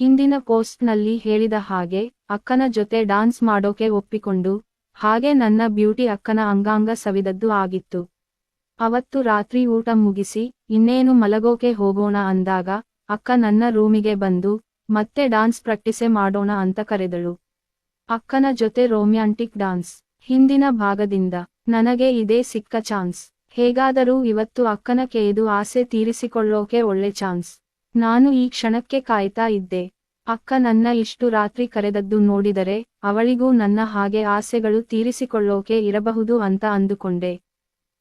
ಹಿಂದಿನ ಪೋಸ್ಟ್ನಲ್ಲಿ ಹೇಳಿದ ಹಾಗೆ, ಅಕ್ಕನ ಜೊತೆ ಡಾನ್ಸ್ ಮಾಡೋಕೆ ಒಪ್ಪಿಕೊಂಡು, ಹಾಗೆ ನನ್ನ ಬ್ಯೂಟಿ ಅಕ್ಕನ ಅಂಗಾಂಗ ಸವಿದದ್ದು ಆಗಿತ್ತು. ಅವತ್ತು ರಾತ್ರಿ ಊಟ ಮುಗಿಸಿ, ಇನ್ನೇನು ಮಲಗೋಕೆ ಹೋಗೋಣ ಅಂದಾಗ, ಅಕ್ಕ ನನ್ನ ರೂಮಿಗೆ ಬಂದು, ಮತ್ತೆ ಡಾನ್ಸ್ ಪ್ರಾಕ್ಟೀಸೆ ಮಾಡೋಣ ಅಂತ ಕರೆದಳು. ಅಕ್ಕನ ಜೊತೆ ರೋಮ್ಯಾಂಟಿಕ್ ಡಾನ್ಸ್. ಹಿಂದಿನ ಭಾಗದಿಂದ, ನನಗೆ ಇದೇ ಸಿಕ್ಕ ಚಾನ್ಸ್. ಹೇಗಾದರೂ ಇವತ್ತು ಅಕ್ಕನ ಕೇದು ಆಸೆ ತೀರಿಸಿಕೊಳ್ಳೋಕೆ ಒಳ್ಳೆ ಚಾನ್ಸ್. ನಾನು ಈ ಕ್ಷಣಕ್ಕೆ ಕಾಯ್ತಾ ಇದ್ದೆ. ಅಕ್ಕ ನನ್ನ ಇಷ್ಟು ರಾತ್ರಿ ಕರೆದದ್ದು ನೋಡಿದರೆ ಅವಳಿಗೂ ನನ್ನ ಹಾಗೆ ಆಸೆಗಳು ತೀರಿಸಿಕೊಳ್ಳೋಕೆ ಇರಬಹುದು ಅಂತ ಅಂದುಕೊಂಡೆ.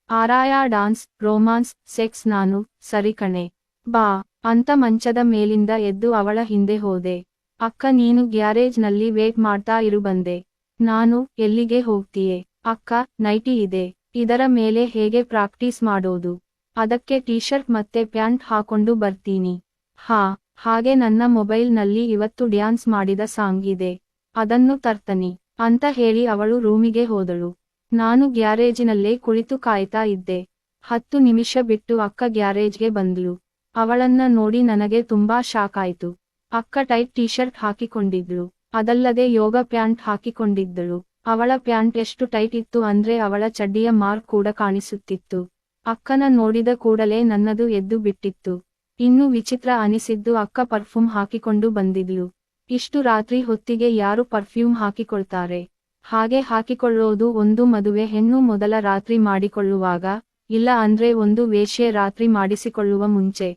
ಆರಾಯ ಡಾನ್ಸ್, ರೋಮಾನ್ಸ್, ಸೆಕ್ಸ್ ನಾನು, ಸರಿ ಕಣೆ. ಬಾ, ಅಂತ ಮಂಚದ ಮೇಲಿಂದ ಎದ್ದು ಅವಳ ಹಿಂದೆ ಹೋದೆ. ಅಕ್ಕ ನೀನು ಗ್ಯಾರೇಜ್ನಲ್ಲಿ ವೇಟ್ ಮಾಡ್ತಾ ಇರು ಬಂದೆ. ನಾನು, ಎಲ್ಲಿಗೆ ಹೋಗ್ತೀಯೆ? ಅಕ್ಕ, ನೈಟಿ ಇದೆ. ಇದರ ಮೇಲೆ ಹೇಗೆ ಪ್ರಾಕ್ಟೀಸ್ ಮಾಡೋದು? ಅದಕ್ಕೆ ಟೀಶರ್ಟ್ ಮತ್ತೆ ಪ್ಯಾಂಟ್ ಹಾಕೊಂಡು ಬರ್ತೀನಿ. ಹಾ, ಹಾಗೆ ನನ್ನ ಮೊಬೈಲ್ನಲ್ಲಿ ಇವತ್ತು ಡ್ಯಾನ್ಸ್ ಮಾಡಿದ ಸಾಂಗ್ ಇದೆ. ಅದನ್ನು ತರ್ತನಿ, ಅಂತ ಹೇಳಿ ಅವಳು ರೂಮಿಗೆ ಹೋದಳು. ನಾನು ಗ್ಯಾರೇಜಿನಲ್ಲೇ ಕುಳಿತು ಕಾಯ್ತಾ ಇದ್ದೆ. ಹತ್ತು ನಿಮಿಷ ಬಿಟ್ಟು ಅಕ್ಕ ಗ್ಯಾರೇಜ್ಗೆ ಬಂದ್ಲು. ಅವಳನ್ನ ನೋಡಿ ನನಗೆ ತುಂಬಾ ಶಾಕ್ ಆಯ್ತು. ಅಕ್ಕ ಟೈಟ್ ಟೀಶರ್ಟ್ ಹಾಕಿಕೊಂಡಿದ್ಳು ಅದಲ್ಲದೆ ಯೋಗ ಪ್ಯಾಂಟ್ ಹಾಕಿಕೊಂಡಿದ್ದಳು. ಅವಳ ಪ್ಯಾಂಟ್ ಎಷ್ಟು ಟೈಟ್ ಇತ್ತು ಅಂದ್ರೆ ಅವಳ ಚಡ್ಡಿಯ ಮಾರ್ಕ್ ಕೂಡ ಕಾಣಿಸುತ್ತಿತ್ತು. ಅಕ್ಕನ ನೋಡಿದ ಕೂಡಲೇ ನನ್ನದು ಎದ್ದು ಬಿಟ್ಟಿತ್ತು. ಇನ್ನು ವಿಚಿತ್ರ ಅನಿಸಿದ್ದು ಅಕ್ಕ ಪರ್ಫ್ಯೂಮ್ ಹಾಕಿಕೊಂಡು ಬಂದಿದ್ಲು. ಇಷ್ಟು ರಾತ್ರಿ ಹೊತ್ತಿಗೆ ಯಾರು ಪರ್ಫ್ಯೂಮ್ ಹಾಕಿಕೊಳ್ತಾರೆ? ಹಾಗೆ ಹಾಕಿಕೊಳ್ಳೋದು ಒಂದು ಮದುವೆ ಹೆಣ್ಣು ಮೊದಲ ರಾತ್ರಿ ಮಾಡಿಕೊಳ್ಳುವಾಗ, ಇಲ್ಲ ಅಂದ್ರೆ ಒಂದು ವೇಶ್ಯೆ ರಾತ್ರಿ ಮಾಡಿಸಿಕೊಳ್ಳುವ ಮುಂಚೆ.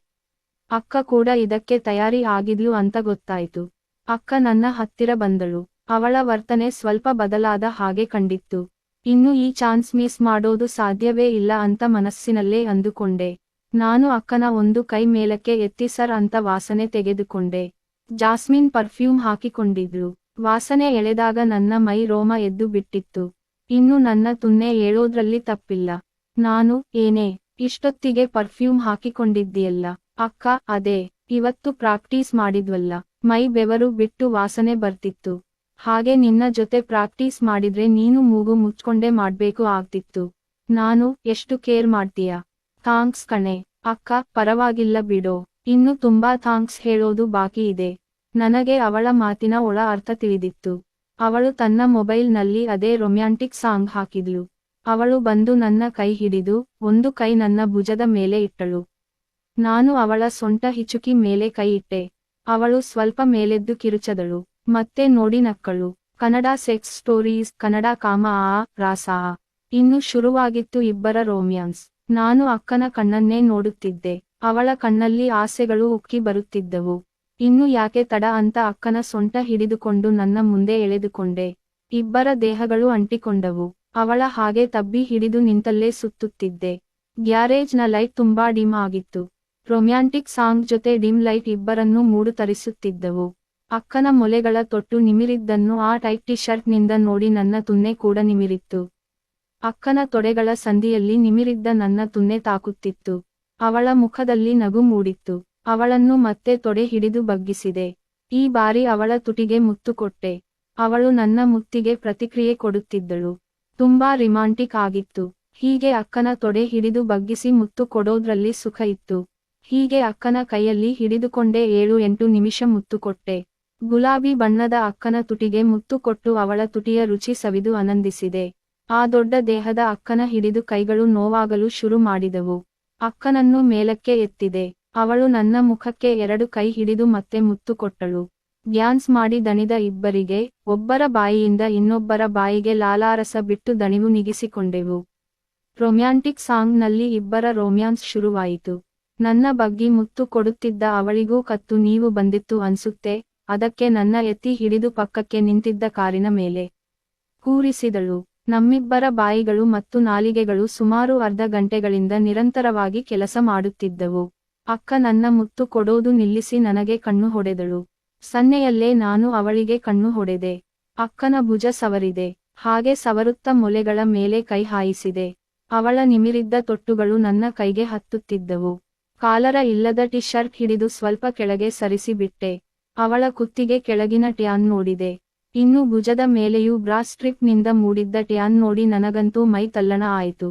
ಅಕ್ಕ ಕೂಡ ಇದಕ್ಕೆ ತಯಾರಿ ಆಗಿದ್ಲು ಅಂತ ಗೊತ್ತಾಯ್ತು. ಅಕ್ಕ ನನ್ನ ಹತ್ತಿರ ಬಂದಳು. ಅವಳ ವರ್ತನೆ ಸ್ವಲ್ಪ ಬದಲಾದ ಹಾಗೆ ಕಂಡಿತ್ತು. ಇನ್ನು ಈ ಚಾನ್ಸ್ ಮಿಸ್ ಮಾಡೋದು ಸಾಧ್ಯವೇ ಇಲ್ಲ ಅಂತ ಮನಸ್ಸಿನಲ್ಲೇ ಅಂದುಕೊಂಡೆ. ನಾನು ಅಕ್ಕನ ಒಂದು ಕೈ ಮೇಲಕ್ಕೆ ಎತ್ತಿ ಸರ್ ಅಂತ ವಾಸನೆ ತೆಗೆದುಕೊಂಡೆ. ಜಾಸ್ಮಿನ್ ಪರ್ಫ್ಯೂಮ್ ಹಾಕಿಕೊಂಡಿದ್ರು. ವಾಸನೆ ಎಳೆದಾಗ ನನ್ನ ಮೈ ರೋಮ ಎದ್ದು ಬಿಟ್ಟಿತ್ತು. ಇನ್ನು ನನ್ನ ತುನ್ನೆ ಹೇಳೋದ್ರಲ್ಲಿ ತಪ್ಪಿಲ್ಲ. ನಾನು, ಏನೇ, ಇಷ್ಟೊತ್ತಿಗೆ ಪರ್ಫ್ಯೂಮ್ ಹಾಕಿಕೊಂಡಿದ್ದೀಯಲ್ಲ. ಅಕ್ಕ, ಅದೇ, ಇವತ್ತು ಪ್ರಾಕ್ಟೀಸ್ ಮಾಡಿದ್ವಲ್ಲ. ಮೈ ಬೆವರು ಬಿಟ್ಟು ವಾಸನೆ ಬರ್ತಿತ್ತು. ಹಾಗೆ ನಿನ್ನ ಜೊತೆ ಪ್ರಾಕ್ಟೀಸ್ ಮಾಡಿದ್ರೆ ನೀನು ಮೂಗು ಮುಚ್ಕೊಂಡೇ ಮಾಡ್ಬೇಕು ಆಗ್ತಿತ್ತು. ನಾನು, ಎಷ್ಟು ಕೇರ್ ಮಾಡ್ತೀಯ? ಥಾಂಕ್ಸ್ ಕಣೆ, ಅಕ್ಕ, ಪರವಾಗಿಲ್ಲ ಬಿಡೋ. ಇನ್ನು ತುಂಬಾ ಥಾಂಕ್ಸ್ ಹೇಳೋದು ಬಾಕಿ ಇದೆ. ನನಗೆ ಅವಳ ಮಾತಿನ ಒಳ ಅರ್ಥ ತಿಳಿದಿತ್ತು. ಅವಳು ತನ್ನ ಮೊಬೈಲ್ನಲ್ಲಿ ಅದೇ ರೊಮ್ಯಾಂಟಿಕ್ ಸಾಂಗ್ ಹಾಕಿದ್ಲು. ಅವಳು ಬಂದು ನನ್ನ ಕೈ ಹಿಡಿದು, ಒಂದು ಕೈ ನನ್ನ ಭುಜದ ಮೇಲೆ ಇಟ್ಟಳು. ನಾನು ಅವಳ ಸೊಂಟ ಹಿಚುಕಿ ಮೇಲೆ ಕೈ ಇಟ್ಟೆ. ಅವಳು ಸ್ವಲ್ಪ ಮೇಲೆದ್ದು ಕಿರುಚದಳು. ಮತ್ತೆ ನೋಡಿ ನಕ್ಕಳು. ಕನ್ನಡ ಸೆಕ್ಸ್ ಸ್ಟೋರೀಸ್, ಕನ್ನಡ ಕಾಮ ಆ ರಾಸ ಇನ್ನು ಶುರುವಾಗಿತ್ತು ಇಬ್ಬರ ರೋಮ್ಯಾನ್ಸ್. ನಾನು ಅಕ್ಕನ ಕಣ್ಣನ್ನೇ ನೋಡುತ್ತಿದ್ದೆ. ಅವಳ ಕಣ್ಣಲ್ಲಿ ಆಸೆಗಳು ಉಕ್ಕಿ ಬರುತ್ತಿದ್ದವು. ಇನ್ನು ಯಾಕೆ ತಡ ಅಂತ ಅಕ್ಕನ ಸೊಂಟ ಹಿಡಿದುಕೊಂಡು ನನ್ನ ಮುಂದೆ ಎಳೆದುಕೊಂಡೆ. ಇಬ್ಬರ ದೇಹಗಳು ಅಂಟಿಕೊಂಡವು. ಅವಳ ಹಾಗೆ ತಬ್ಬಿ ಹಿಡಿದು ನಿಂತಲ್ಲೇ ಸುತ್ತುತ್ತಿದ್ದೆ. ಗ್ಯಾರೇಜ್ನ ಲೈಟ್ ತುಂಬಾ ಡಿಮ್ ಆಗಿತ್ತು. ರೊಮ್ಯಾಂಟಿಕ್ ಸಾಂಗ್ ಜೊತೆ ಡಿಮ್ ಲೈಟ್ ಇಬ್ಬರನ್ನೂ ಮೂಡು ತರಿಸುತ್ತಿದ್ದವು. ಅಕ್ಕನ ಮೊಲೆಗಳ ತೊಟ್ಟು ನಿಮಿರಿದ್ದನ್ನು ಆ ಟೈಟ್ ಟಿ ಶರ್ಟ್ನಿಂದ ನೋಡಿ ನನ್ನ ತುನ್ನೆ ಕೂಡ ನಿಮಿರಿತ್ತು. ಅಕ್ಕನ ತೊಡೆಗಳ ಸಂದಿಯಲ್ಲಿ ನಿಮಿರಿದ್ದ ನನ್ನ ತುನ್ನೆ ತಾಕುತ್ತಿತ್ತು. ಅವಳ ಮುಖದಲ್ಲಿ ನಗು ಮೂಡಿತ್ತು. ಅವಳನ್ನು ಮತ್ತೆ ತೊಡೆ ಹಿಡಿದು ಬಗ್ಗಿಸಿದೆ. ಈ ಬಾರಿ ಅವಳ ತುಟಿಗೆ ಮುತ್ತು ಕೊಟ್ಟೆ. ಅವಳು ನನ್ನ ಮುತ್ತಿಗೆ ಪ್ರತಿಕ್ರಿಯೆ ಕೊಡುತ್ತಿದ್ದಳು. ತುಂಬಾ ರಿಮಾಂಟಿಕ್ ಆಗಿತ್ತು. ಹೀಗೆ ಅಕ್ಕನ ತೊಡೆ ಹಿಡಿದು ಬಗ್ಗಿಸಿ ಮುತ್ತು ಕೊಡೋದ್ರಲ್ಲಿ ಸುಖ ಇತ್ತು. ಹೀಗೆ ಅಕ್ಕನ ಕೈಯಲ್ಲಿ ಹಿಡಿದುಕೊಂಡೇ ಏಳು ಎಂಟು ನಿಮಿಷ ಮುತ್ತು ಕೊಟ್ಟೆ. ಗುಲಾಬಿ ಬಣ್ಣದ ಅಕ್ಕನ ತುಟಿಗೆ ಮುತ್ತು ಕೊಟ್ಟು ಅವಳ ತುಟಿಯ ರುಚಿ ಸವಿದು ಆನಂದಿಸಿದೆ. ಆ ದೊಡ್ಡ ದೇಹದ ಅಕ್ಕನ ಹಿಡಿದು ಕೈಗಳು ನೋವಾಗಲು ಶುರು ಮಾಡಿದವು. ಅಕ್ಕನನ್ನು ಮೇಲಕ್ಕೆ ಎತ್ತಿದೆ. ಅವಳು ನನ್ನ ಮುಖಕ್ಕೆ ಎರಡು ಕೈ ಹಿಡಿದು ಮತ್ತೆ ಮುತ್ತು ಕೊಟ್ಟಳು. ಡ್ಯಾನ್ಸ್ ಮಾಡಿ ದಣಿದ ಇಬ್ಬರಿಗೆ, ಒಬ್ಬರ ಬಾಯಿಯಿಂದ ಇನ್ನೊಬ್ಬರ ಬಾಯಿಗೆ ಲಾಲಾರಸ ಬಿಟ್ಟು ದಣಿವು ನಿಗಿಸಿಕೊಂಡೆವು. ರೊಮ್ಯಾಂಟಿಕ್ ಸಾಂಗ್ನಲ್ಲಿ ಇಬ್ಬರ ರೋಮ್ಯಾನ್ಸ್ ಶುರುವಾಯಿತು. ನನ್ನ ಬಗ್ಗಿ ಮುತ್ತು ಕೊಡುತ್ತಿದ್ದ ಅವಳಿಗೂ ಕತ್ತು ನೀವು ಬಂದಿತ್ತು ಅನ್ಸುತ್ತೆ, ಅದಕ್ಕೆ ನನ್ನ ಎತ್ತಿ ಹಿಡಿದು ಪಕ್ಕಕ್ಕೆ ನಿಂತಿದ್ದ ಕಾರಿನ ಮೇಲೆ. ಕೂರಿಸಿದಳು. ನಮ್ಮಿಬ್ಬರ ಬಾಯಿಗಳು ಮತ್ತು ನಾಲಿಗೆಗಳು ಸುಮಾರು ಅರ್ಧ ಗಂಟೆಗಳಿಂದ ನಿರಂತರವಾಗಿ ಕೆಲಸ ಮಾಡುತ್ತಿದ್ದವು. ಅಕ್ಕ ನನ್ನ ಮುತ್ತು ಕೊಡೋದು ನಿಲ್ಲಿಸಿ ನನಗೆ ಕಣ್ಣು ಹೊಡೆದಳು. ಸನ್ನೆಯಲ್ಲೇ ನಾನು ಅವಳಿಗೆ ಕಣ್ಣು ಹೊಡೆದೆ. ಅಕ್ಕನ ಭುಜ ಸವರಿದೆ. ಹಾಗೆ ಸವರುತ್ತ ಮೊಲೆಗಳ ಮೇಲೆ ಕೈ ಹಾಯಿಸಿದೆ. ಅವಳ ನಿಮಿರಿದ್ದ ತೊಟ್ಟುಗಳು ನನ್ನ ಕೈಗೆ ಹತ್ತುತ್ತಿದ್ದವು. ಕಾಲರ ಇಲ್ಲದ ಟಿ ಶರ್ಟ್ ಹಿಡಿದು ಸ್ವಲ್ಪ ಕೆಳಗೆ ಸರಿಸಿಬಿಟ್ಟೆ. ಅವಳ ಕುತ್ತಿಗೆ ಕೆಳಗಿನ ಟ್ಯಾನ್ ನೋಡಿದೆ. ಇನ್ನು ಭುಜದ ಮೇಲೆಯೂ ಬ್ರಾ ಸ್ಟ್ರಿಪ್ನಿಂದ ಮೂಡಿದ್ದ ಟ್ಯಾನ್ ನೋಡಿ ನನಗಂತೂ ಮೈ ತಲ್ಲಣ ಆಯಿತು.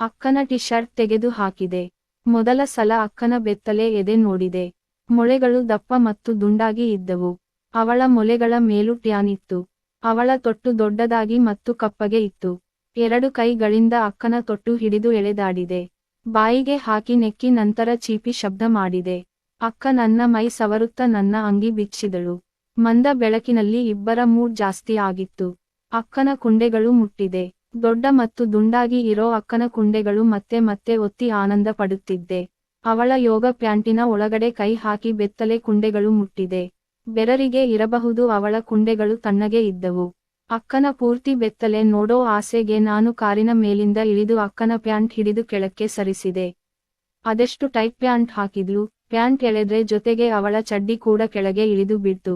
ಅಕ್ಕನ ಟಿ ಶರ್ಟ್ ತೆಗೆದು ಹಾಕಿದೆ. ಮೊದಲ ಸಲ ಅಕ್ಕನ ಬೆತ್ತಲೆ ಎದೆ ನೋಡಿದೆ. ಮೊಳೆಗಳು ದಪ್ಪ ಮತ್ತು ದುಂಡಾಗಿ ಇದ್ದವು. ಅವಳ ಮೊಲೆಗಳ ಮೇಲೂ ಟ್ಯಾನ್ ಇತ್ತು. ಅವಳ ತೊಟ್ಟು ದೊಡ್ಡದಾಗಿ ಮತ್ತು ಕಪ್ಪಗೆ ಇತ್ತು. ಎರಡು ಕೈಗಳಿಂದ ಅಕ್ಕನ ತೊಟ್ಟು ಹಿಡಿದು ಎಳೆದಾಡಿದೆ. ಬಾಯಿಗೆ ಹಾಕಿ ನೆಕ್ಕಿ ನಂತರ ಚೀಪಿ ಶಬ್ದ ಮಾಡಿದೆ. ಅಕ್ಕ ನನ್ನ ಮೈ ಸವರುತ್ತ ನನ್ನ ಅಂಗಿ ಬಿಚ್ಚಿದಳು. ಮಂದ ಬೆಳಕಿನಲ್ಲಿ ಇಬ್ಬರ ಮೂಡ್ ಜಾಸ್ತಿ ಆಗಿತ್ತು. ಅಕ್ಕನ ಕುಂಡೆಗಳು ಮುಟ್ಟಿದೆ. ದೊಡ್ಡ ಮತ್ತು ದುಂಡಾಗಿ ಇರೋ ಅಕ್ಕನ ಕುಂಡೆಗಳು ಮತ್ತೆ ಮತ್ತೆ ಒತ್ತಿ ಆನಂದ ಪಡುತ್ತಿದ್ದೆ. ಅವಳ ಯೋಗ ಪ್ಯಾಂಟಿನ ಒಳಗಡೆ ಕೈ ಹಾಕಿ ಬೆತ್ತಲೆ ಕುಂಡೆಗಳು ಮುಟ್ಟಿದೆ. ಬೆರರಿಗೆ ಇರಬಹುದು ಅವಳ ಕುಂಡೆಗಳು ತಣ್ಣಗೆ ಇದ್ದವು. ಅಕ್ಕನ ಪೂರ್ತಿ ಬೆತ್ತಲೆ ನೋಡೋ ಆಸೆಗೆ ನಾನು ಕಾರಿನ ಮೇಲಿಂದ ಇಳಿದು ಅಕ್ಕನ ಪ್ಯಾಂಟ್ ಹಿಡಿದು ಕೆಳಕ್ಕೆ ಸರಿಸಿದೆ. ಅದೆಷ್ಟು ಟೈಟ್ ಪ್ಯಾಂಟ್ ಹಾಕಿದ್ಲು. ಪ್ಯಾಂಟ್ ಎಳೆದ್ರೆ ಜೊತೆಗೆ ಅವಳ ಚಡ್ಡಿ ಕೂಡ ಕೆಳಗೆ ಇಳಿದು ಬಿಡ್ತು.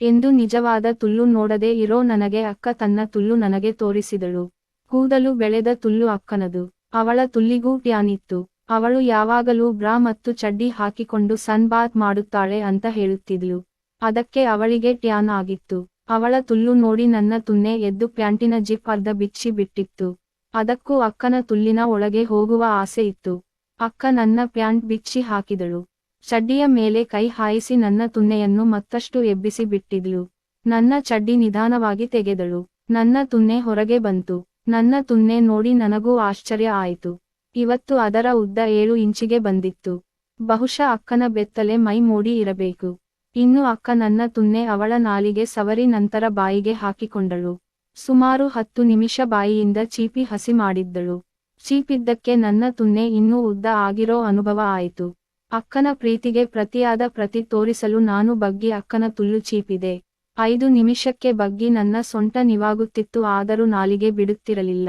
ಎಂದು ನಿಜವಾದ ತುಲ್ಲು ನೋಡದೆ ಇರೋ ನನಗೆ ಅಕ್ಕ ತನ್ನ ತುಲ್ಲು ನನಗೆ ತೋರಿಸಿದಳು. ಕೂದಲು ಬೆಳೆದ ತುಲ್ಲು ಅಕ್ಕನದು. ಅವಳ ತುಲ್ಲಿಗೂ ಟ್ಯಾನಿತ್ತು ಅವಳು ಯಾವಾಗಲೂ ಬ್ರಾ ಮತ್ತು ಚಡ್ಡಿ ಹಾಕಿಕೊಂಡು ಸನ್ ಬಾತ್ ಮಾಡುತ್ತಾಳೆ ಅಂತ ಹೇಳುತ್ತಿದ್ಲು. ಅದಕ್ಕೆ ಅವಳಿಗೆ ಟ್ಯಾನ್ ಆಗಿತ್ತು. ಅವಳ ತುಲ್ಲು ನೋಡಿ ನನ್ನ ತುನ್ನೆ ಎದ್ದು ಪ್ಯಾಂಟಿನ ಜಿಪ್ ಅರ್ಧ ಬಿಚ್ಚಿ ಬಿಟ್ಟಿತ್ತು. ಅದಕ್ಕೂ ಅಕ್ಕನ ತುಲ್ಲಿನ ಒಳಗೆ ಹೋಗುವ ಆಸೆ ಇತ್ತು. ಅಕ್ಕ ನನ್ನ ಪ್ಯಾಂಟ್ ಬಿಚ್ಚಿ ಹಾಕಿದಳು. ಚಡ್ಡಿಯ ಮೇಲೆ ಕೈ ಹಾಯಿಸಿ ನನ್ನ ತುನ್ನೆಯನ್ನು ಮತ್ತಷ್ಟು ಎಬ್ಬಿಸಿ ಬಿಟ್ಟಿದ್ಲು. ನನ್ನ ಚಡ್ಡಿ ನಿಧಾನವಾಗಿ ತೆಗೆದಳು. ನನ್ನ ತುನ್ನೆ ಹೊರಗೆ ಬಂತು. ನನ್ನ ತುನ್ನೆ ನೋಡಿ ನನಗೂ ಆಶ್ಚರ್ಯ ಆಯಿತು. ಇವತ್ತು ಅದರ ಉದ್ದ ಏಳು ಇಂಚಿಗೆ ಬಂದಿತ್ತು. ಬಹುಶಃ ಅಕ್ಕನ ಬೆತ್ತಲೆ ಮೈ ಮೂಡಿ ಇರಬೇಕು. ಇನ್ನು ಅಕ್ಕ ನನ್ನ ತುನ್ನೆ ಅವಳ ನಾಲಿಗೆ ಸವರಿ ನಂತರ ಬಾಯಿಗೆ ಹಾಕಿಕೊಂಡಳು. ಸುಮಾರು ಹತ್ತು ನಿಮಿಷ ಬಾಯಿಯಿಂದ ಚೀಪಿ ಹಸಿ ಮಾಡಿದ್ದಳು. ಚೀಪಿದ್ದಕ್ಕೆ ನನ್ನ ತುನ್ನೆ ಇನ್ನೂ ಉದ್ದ ಆಗಿರೋ ಅನುಭವ ಆಯಿತು. ಅಕ್ಕನ ಪ್ರೀತಿಗೆ ಪ್ರತಿಯಾದ ಪ್ರತಿ ತೋರಿಸಲು ನಾನು ಬಗ್ಗಿ ಅಕ್ಕನ ತುಳ್ಳು ಚೀಪಿದೆ. ಐದು ನಿಮಿಷಕ್ಕೆ ಬಗ್ಗಿ ನನ್ನ ಸೊಂಟ ನಿವಾಗುತ್ತಿತ್ತು, ಆದರೂ ನಾಲಿಗೆ ಬಿಡುತ್ತಿರಲಿಲ್ಲ.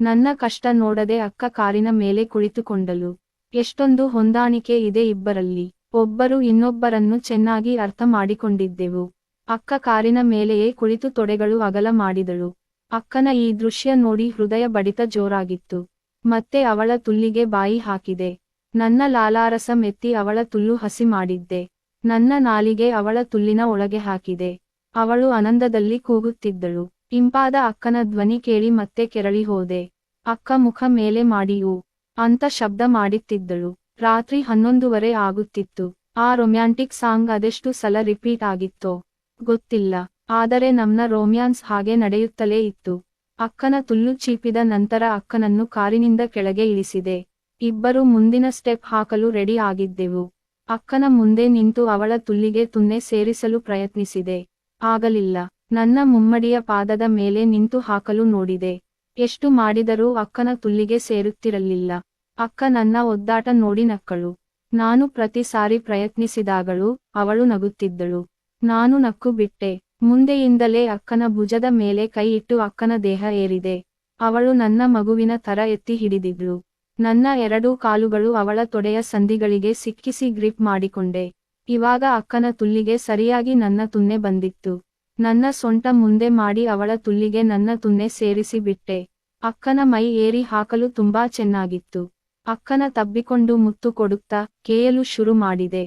ನನ್ನ ಕಷ್ಟ ನೋಡದೆ ಅಕ್ಕ ಕಾರಿನ ಮೇಲೆ ಕುಳಿತುಕೊಂಡಳು. ಎಷ್ಟೊಂದು ಹೊಂದಾಣಿಕೆ ಇದೆ ಇಬ್ಬರಲ್ಲಿ. ಒಬ್ಬರು ಇನ್ನೊಬ್ಬರನ್ನು ಚೆನ್ನಾಗಿ ಅರ್ಥ ಮಾಡಿಕೊಂಡಿದ್ದೆವು. ಅಕ್ಕ ಕಾರಿನ ಮೇಲೆಯೇ ಕುಳಿತು ತೊಡೆಗಳು ಅಗಲ ಮಾಡಿದಳು. ಅಕ್ಕನ ಈ ದೃಶ್ಯ ನೋಡಿ ಹೃದಯ ಬಡಿತ ಜೋರಾಗಿತ್ತು. ಮತ್ತೆ ಅವಳ ತುಲ್ಲಿಗೆ ಬಾಯಿ ಹಾಕಿದೆ. ನನ್ನ ಲಾಲಾರಸ ಮೆತ್ತಿ ಅವಳ ತುಲ್ಲು ಹಸಿ ಮಾಡಿದ್ದೆ. ನನ್ನ ನಾಲಿಗೆ ಅವಳ ತುಲ್ಲಿನ ಒಳಗೆ ಹಾಕಿದೆ. ಅವಳು ಆನಂದದಲ್ಲಿ ಕೂಗುತ್ತಿದ್ದಳು. ಇಂಪಾದ ಅಕ್ಕನ ಧ್ವನಿ ಕೇಳಿ ಮತ್ತೆ ಕೆರಳಿ ಹೋದೆ. ಅಕ್ಕ ಮುಖ ಮೇಲೆ ಮಾಡಿಯೂ ಅಂತ ಶಬ್ದ ಮಾಡುತ್ತಿದ್ದಳು. ರಾತ್ರಿ ಹನ್ನೊಂದುವರೆ ಆಗುತ್ತಿತ್ತು. ಆ ರೊಮ್ಯಾಂಟಿಕ್ ಸಾಂಗ್ ಅದೆಷ್ಟು ಸಲ ರಿಪೀಟ್ ಆಗಿತ್ತೋ ಗೊತ್ತಿಲ್ಲ. ಆದರೆ ನಮ್ಮ ರೋಮ್ಯಾನ್ಸ್ ಹಾಗೆ ನಡೆಯುತ್ತಲೇ ಇತ್ತು. ಅಕ್ಕನ ತುಲ್ಲು ಚೀಪಿದ ನಂತರ ಅಕ್ಕನನ್ನು ಕಾರಿನಿಂದ ಕೆಳಗೆ ಇಳಿಸಿದೆ. ಇಬ್ಬರು ಮುಂದಿನ ಸ್ಟೆಪ್ ಹಾಕಲು ರೆಡಿ ಆಗಿದ್ದೆವು. ಅಕ್ಕನ ಮುಂದೆ ನಿಂತು ಅವಳ ತುಲ್ಲಿಗೆ ತುನ್ನೆ ಸೇರಿಸಲು ಪ್ರಯತ್ನಿಸಿದೆ. ಆಗಲಿಲ್ಲ. ನನ್ನ ಮುಮ್ಮಡಿಯ ಪಾದದ ಮೇಲೆ ನಿಂತು ಹಾಕಲು ನೋಡಿದೆ. ಎಷ್ಟು ಮಾಡಿದರೂ ಅಕ್ಕನ ತುಲ್ಲಿಗೆ ಸೇರುತ್ತಿರಲಿಲ್ಲ. ಅಕ್ಕ ನನ್ನ ಒದ್ದಾಟ ನೋಡಿ ನಕ್ಕಳು. ನಾನು ಪ್ರತಿ ಸಾರಿ ಪ್ರಯತ್ನಿಸಿದಾಗಲೂ ಅವಳು ನಗುತ್ತಿದ್ದಳು. ನಾನು ನಕ್ಕು ಬಿಟ್ಟೆ ಮುಂದೆಯಿಂದಲೇ ಅಕ್ಕನ ಭುಜದ ಮೇಲೆ ಕೈ ಇಟ್ಟು ಅಕ್ಕನ ದೇಹ ಏರಿದೆ. ಅವಳು ನನ್ನ ಮಗುವಿನ ತರ ಎತ್ತಿ ಹಿಡಿದಿದ್ಳು ನನ್ನ ಎರಡೂ ಕಾಲುಗಳು ಅವಳ ತೊಡೆಯ ಸಂಧಿಗಳಿಗೆ ಸಿಕ್ಕಿಸಿ ಗ್ರಿಪ್ ಮಾಡಿಕೊಂಡೆ. ಇವಾಗ ಅಕ್ಕನ ತುಲ್ಲಿಗೆ ಸರಿಯಾಗಿ ನನ್ನ ತುನ್ನೆ ಬಂದಿತ್ತು. ನನ್ನ ಸೊಂಟ ಮುಂದೆ ಮಾಡಿ ಅವಳ ತುಲ್ಲಿಗೆ ನನ್ನ ತುನ್ನೆ ಸೇರಿಸಿ ಬಿಟ್ಟೆ. ಅಕ್ಕನ ಮೈ ಏರಿ ಹಾಕಲು ತುಂಬಾ ಚೆನ್ನಾಗಿತ್ತು. ಅಕ್ಕನ ತಬ್ಬಿಕೊಂಡು ಮುತ್ತು ಕೊಡುತ್ತಾ ಕೇಯಲು ಶುರು ಮಾಡಿದೆ.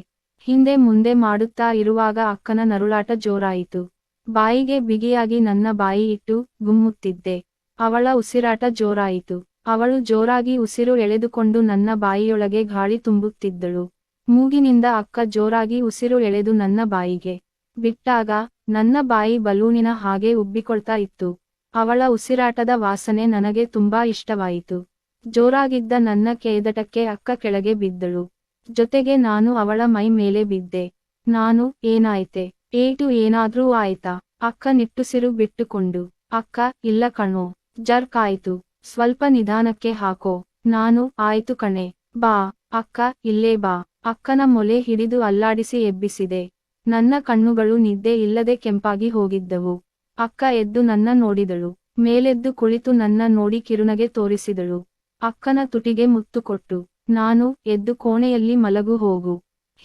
ಹಿಂದೆ ಮುಂದೆ ಮಾಡುತ್ತಾ ಇರುವಾಗ ಅಕ್ಕನ ನರುಳಾಟ ಜೋರಾಯಿತು. ಬಾಯಿಗೆ ಬಿಗಿಯಾಗಿ ನನ್ನ ಬಾಯಿ ಇಟ್ಟು ಗುಮ್ಮುತ್ತಿದ್ದೆ. ಅವಳ ಉಸಿರಾಟ ಜೋರಾಯಿತು. ಅವಳು ಜೋರಾಗಿ ಉಸಿರು ಎಳೆದುಕೊಂಡು ನನ್ನ ಬಾಯಿಯೊಳಗೆ ಗಾಳಿ ತುಂಬುತ್ತಿದ್ದಳು. ಮೂಗಿನಿಂದ ಅಕ್ಕ ಜೋರಾಗಿ ಉಸಿರು ಎಳೆದು ನನ್ನ ಬಾಯಿಗೆ ಬಿಟ್ಟಾಗ ನನ್ನ ಬಾಯಿ ಬಲೂನಿನ ಹಾಗೆ ಉಬ್ಬಿಕೊಳ್ತಾ ಇತ್ತು. ಅವಳ ಉಸಿರಾಟದ ವಾಸನೆ ನನಗೆ ತುಂಬಾ ಇಷ್ಟವಾಯಿತು. ಜೋರಾಗಿದ್ದ ನನ್ನ ಕೇದಟಕ್ಕೆ ಅಕ್ಕ ಕೆಳಗೆ ಬಿದ್ದಳು. ಜೊತೆಗೆ ನಾನು ಅವಳ ಮೈ ಮೇಲೆ ಬಿದ್ದೆ. ನಾನು, ಏನಾಯ್ತೆ? ಏಟು ಏನಾದ್ರೂ ಆಯ್ತಾ? ಅಕ್ಕ ನಿಟ್ಟುಸಿರು ಬಿಟ್ಟುಕೊಂಡು, ಅಕ್ಕ, ಇಲ್ಲ ಕಣೋ. ಜರ್ಕ್ ಆಯ್ತು. ಸ್ವಲ್ಪ ನಿಧಾನಕ್ಕೆ ಹಾಕೋ. ನಾನು, ಆಯ್ತು ಕಣೆ. ಬಾ, ಅಕ್ಕ, ಇಲ್ಲೇ ಬಾ. ಅಕ್ಕನ ಮೊಲೆ ಹಿಡಿದು ಅಲ್ಲಾಡಿಸಿ ಎಬ್ಬಿಸಿದೆ. ನನ್ನ ಕಣ್ಣುಗಳು ನಿದ್ದೆ ಇಲ್ಲದೆ ಕೆಂಪಾಗಿ ಹೋಗಿದ್ದವು. ಅಕ್ಕ ಎದ್ದು ನನ್ನ ನೋಡಿದಳು. ಮೇಲೆದ್ದು ಕುಳಿತು ನನ್ನ ನೋಡಿ ಕಿರುನಗೆ ತೋರಿಸಿದಳು. ಅಕ್ಕನ ತುಟಿಗೆ ಮುತ್ತು ಕೊಟ್ಟು, ನಾನು, ಎದ್ದು ಕೋಣೆಯಲ್ಲಿ ಮಲಗು ಹೋಗು.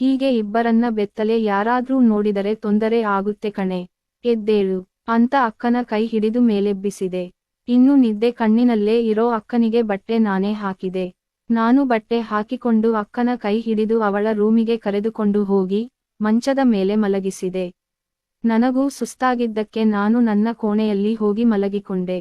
ಹೀಗೆ ಇಬ್ಬರನ್ನ ಬೆತ್ತಲೆ ಯಾರಾದ್ರೂ ನೋಡಿದರೆ ತೊಂದರೆ ಆಗುತ್ತೆ ಕಣೆ, ಎದ್ದೇಳು. ಅಂತ ಅಕ್ಕನ ಕೈ ಹಿಡಿದು ಮೇಲೆಬ್ಬಿಸಿದೆ. ಇನ್ನು ನಿದ್ದೆ ಕಣ್ಣಿನಲ್ಲೇ ಇರೋ ಅಕ್ಕನಿಗೆ ಬಟ್ಟೆ ನಾನೇ ಹಾಕಿದೆ. ನಾನು ಬಟ್ಟೆ ಹಾಕಿಕೊಂಡು ಅಕ್ಕನ ಕೈ ಹಿಡಿದು ಅವಳ ರೂಮಿಗೆ ಕರೆದುಕೊಂಡು ಹೋಗಿ, ಮಂಚದ ಮೇಲೆ ಮಲಗಿಸಿದೆ. ನನಗೂ ಸುಸ್ತಾಗಿದ್ದಕ್ಕೆ ನಾನು ನನ್ನ ಕೋಣೆಯಲ್ಲಿ ಹೋಗಿ ಮಲಗಿಕೊಂಡೆ.